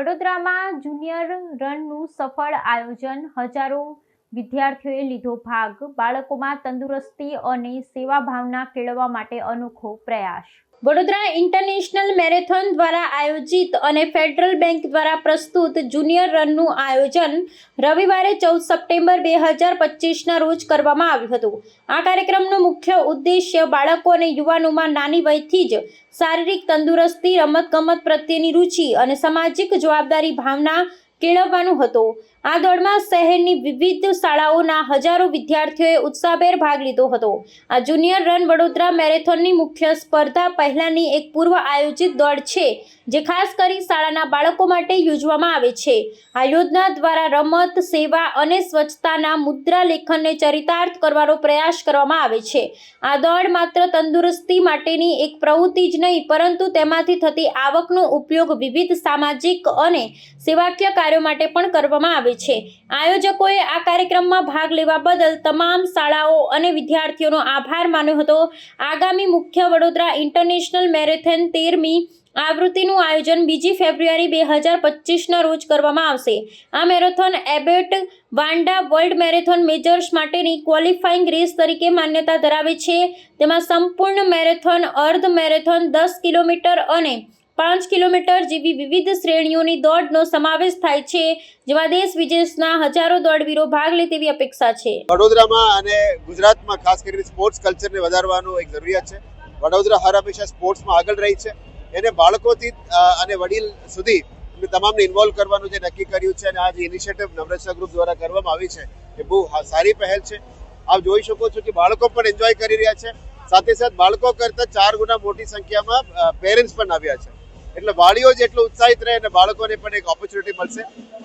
વડોદરામાં જુનિયર રનનું સફળ આયોજન હજારો વિદ્યાર્થીઓએ લીધો ભાગ. બાળકોમાં તંદુરસ્તી અને સેવા ભાવના કેળવવા માટે અનોખો પ્રયાસ. વડોદરા ઇન્ટરનેશનલ મેરેથોન દ્વારા આયોજિત અને ફેડરલ બેંક દ્વારા પ્રસ્તુત જુનિયર રનનું આયોજન રવિવારે ચૌદ સપ્ટેમ્બર બે હજાર પચીસના રોજ કરવામાં આવ્યું હતું. આ કાર્યક્રમનો મુખ્ય ઉદ્દેશ્ય બાળકો અને યુવાનોમાં નાની વયથી જ શારીરિક તંદુરસ્તી, રમતગમત પ્રત્યેની રુચિ અને સામાજિક જવાબદારી ભાવના કેળવવાનો હતો. આ દોડમાં શહેરની વિવિધ શાળાઓના હજારો વિદ્યાર્થીઓએ ઉત્સાહભેર ભાગ લીધો હતો. આ જુનિયર રન વડોદરા મેરેથોનની મુખ્ય સ્પર્ધા પહેલાની એક પૂર્વ આયોજિત દોડ છે, જે ખાસ કરી શાળાના બાળકો માટે યોજવામાં આવે છે. આ યોજના દ્વારા રમત, સેવા અને સ્વચ્છતાના મુદ્રા લેખનને ચરિતાર્થ કરવાનો પ્રયાસ કરવામાં આવે છે. આ દોડ માત્ર તંદુરસ્તી માટેની એક પ્રવૃત્તિ જ નહીં, પરંતુ તેમાંથી થતી આવકનો ઉપયોગ વિવિધ સામાજિક અને સેવાકીય કાર્યો માટે પણ કરવામાં આવે છે. આયોજકોએ આ કાર્યક્રમમાં ભાગ લેવા બદલ તમામ શાળાઓ અને વિદ્યાર્થીઓનો આભાર માન્યો હતો. આગામી મુખ્ય વડોદરા ઇન્ટરનેશનલ મેરેથોન તેરમી આવૃત્તિનું આયોજન બીજી ફેબ્રુઆરી બે હજાર પચીસના રોજ કરવામાં આવશે. આ marathon Abbott વાંડા world marathon measures માટેની ક્વોલિફાઇંગ રેસ તરીકે માન્યતા ધરાવે છે. તેમાં સંપૂર્ણ મેરેથોન, અર્ધ મેરેથોન, દસ કિલોમીટર અને પાંચ કિલોમીટર જેવી વિવિધ શ્રેણીઓની દોડનો સમાવેશ થાય છે, જેમાં દેશ વિદેશના હજારો દોડવીરો ભાગ લે તેવી અપેક્ષા છે. વડોદરામાં અને ગુજરાતમાં ખાસ કરીને સ્પોર્ટ્સ કલ્ચરને વધારવાનું એક જરૂરિયાત છે. વડોદરા હર હંમેશા સ્પોર્ટ્સમાં આગળ રહી છે. એને બાળકોથી અને વડીલ સુધી તમામને ઇન્વોલ્વ કરવાનું જે નક્કી કર્યું છે અને આ જે ઇનિશિયેટિવ નવરચના ગ્રુપ દ્વારા કરવામાં આવી છે, એ બહુ સારી પહેલ છે. આપ જોઈ શકો છો કે બાળકો પણ એન્જોય કરી રહ્યા છે. સાથે સાથે બાળકો કરતાં ચાર ગુણા મોટી સંખ્યામાં પેરેન્ટ્સ પણ આવ્યા છે. એટલે વાલીઓ જેટલું ઉત્સાહિત રહે અને બાળકોને પણ એક ઓપોર્ચ્યુનિટી મળશે.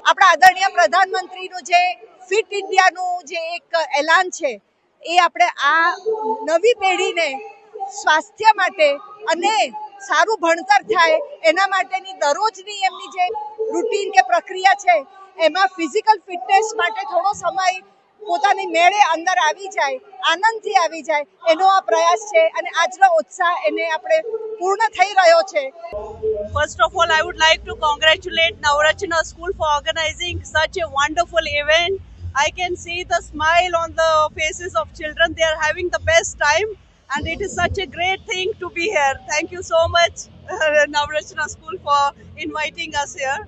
આપણા આદરણીય પ્રધાનમંત્રીનું જે ફિટ ઇન્ડિયાનું જે એક એલાન છે, એ આપણે આ નવી પેઢીને સ્વાસ્થ્ય માટે અને સારું ભણતર થાય એના માટેની દરરોજની એમની જે રૂટીન કે પ્રક્રિયા છે, એમાં ફિઝિકલ ફિટનેસ માટે થોડો સમય પોતાની મેળે અંદર આવી જાય, આનંદથી આવી જાય, એનો આ પ્રયાસ છે અને આજનો ઉત્સાહ એને આપણે પૂર્ણ થઈ રહ્યો છે First of all, I would like to congratulate Navrachana School for organizing such a wonderful event. I can see the smile on the faces of children. They are having the best time, and it is such a great thing to be here. Thank you so much, Navrachana School, for inviting us here.